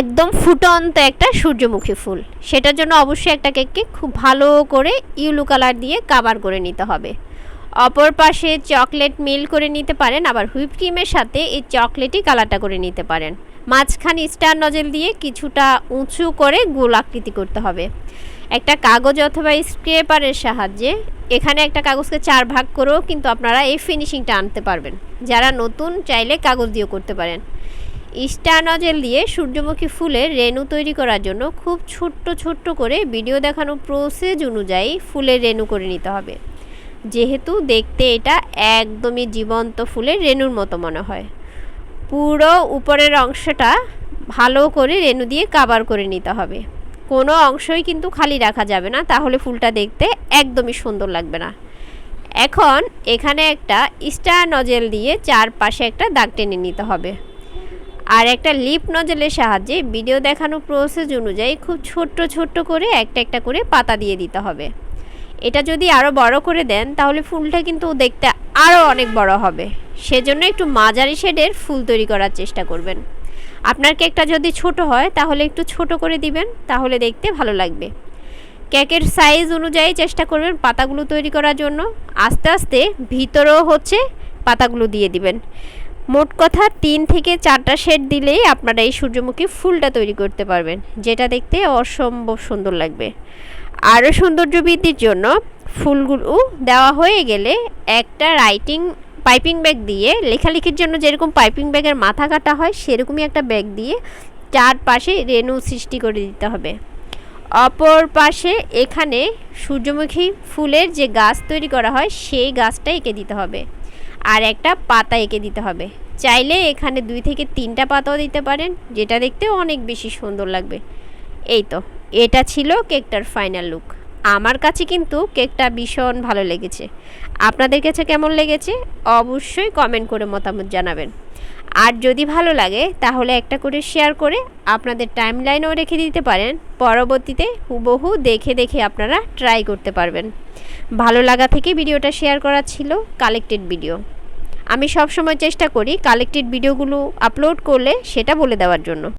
একদম ফুটন্ত একটা সূর্যমুখী ফুল। সেটার জন্য অবশ্যই একটা কেককে খুব ভালো করে ইউলো কালার দিয়ে কাভার করে নিতে হবে। অপর পাশে চকলেট মিল করে নিতে পারেন, আবার হুইপ ক্রিমের সাথে এই চকলেটই কালারটা করে নিতে পারেন। মাঝখানে স্টার নজেল দিয়ে কিছুটা উঁচু করে গোল আকৃতি করতে হবে। একটা কাগজ অথবা স্ক্রেপারের সাহায্যে এখানে একটা কাগজকে চার ভাগ করেও কিন্তু আপনারা এই ফিনিশিংটা আনতে পারবেন। যারা নতুন চাইলে কাগজ দিয়েও করতে পারেন। স্টার নজেল দিয়ে সূর্যমুখী ফুলের রেণু তৈরি করার জন্য খুব ছোট্ট ছোট্ট করে ভিডিও দেখানো প্রসেস অনুযায়ী ফুলের রেণু করে নিতে হবে। যেহেতু দেখতে এটা একদমই জীবন্ত ফুলের রেণুর মতো মনে হয়। পুরো উপরের অংশটা ভালো করে রেণু দিয়ে কাবার করে নিতে হবে। কোনো অংশই কিন্তু খালি রাখা যাবে না, তাহলে ফুলটা দেখতে একদমই সুন্দর লাগবে না। এখন এখানে একটা স্টার নজেল দিয়ে চারপাশে একটা দাগ টেনে নিতে হবে। আর একটা লিপ নজলের সাহায্যে ভিডিও দেখানো প্রসেস অনুযায়ী খুব ছোট্ট ছোট্ট করে একটা একটা করে পাতা দিয়ে দিতে হবে। এটা যদি আরও বড় করে দেন, তাহলে ফুলটা কিন্তু দেখতে আরও অনেক বড় হবে। সেজন্য একটু মাঝারি শেডের ফুল তৈরি করার চেষ্টা করবেন। আপনার কেকটা যদি ছোট হয়, তাহলে একটু ছোট করে দিবেন, তাহলে দেখতে ভালো লাগবে। কেকের সাইজ অনুযায়ী চেষ্টা করবেন পাতাগুলো তৈরি করার জন্য। আস্তে আস্তে ভিতরেও হচ্ছে পাতাগুলো দিয়ে দিবেন। মোট কথা তিন থেকে চারটা শেড দিলেই আপনারা এই সূর্যমুখী ফুলটা তৈরি করতে পারবেন, যেটা দেখতে অসম্ভব সুন্দর লাগবে। আরও সৌন্দর্য বৃদ্ধির জন্য ফুলগুলো দেওয়া হয়ে গেলে একটা রাইটিং পাইপিং ব্যাগ দিয়ে, লেখালেখির জন্য যেরকম পাইপিং ব্যাগের মাথা কাটা হয়, সেরকমই একটা ব্যাগ দিয়ে চারপাশে রেণু সৃষ্টি করে দিতে হবে। অপর পাশে এখানে সূর্যমুখী ফুলের যে গাছ তৈরি করা হয়, সেই গাছটা এঁকে দিতে হবে। আর একটা পাতা এঁকে দিতে হবে। চাইলে এখানে দুই থেকে তিনটা পাতাও দিতে পারেন, যেটা দেখতে অনেক বেশি সুন্দর লাগবে। এই তো, এটা ছিল কেকটার ফাইনাল লুক আমার কাছে কিন্তু কেকটা ভীষণ ভালো লেগেছে। আপনাদের কাছে কেমন লেগেছে? অবশ্যই কমেন্ট করে মতামত জানাবেন। আর যদি ভালো লাগে, তাহলে একটা করে শেয়ার করে আপনাদের টাইম লাইনেও রেখে দিতে পারেন। পরবর্তীতে হুবহু দেখে দেখে আপনারা ট্রাই করতে পারবেন। ভালো লাগা থেকে ভিডিওটা শেয়ার করা ছিল কালেক্টেড ভিডিও আমি সব সময় চেষ্টা করি কালেক্টেড ভিডিওগুলো আপলোড করলে সেটা বলে দেওয়ার জন্য।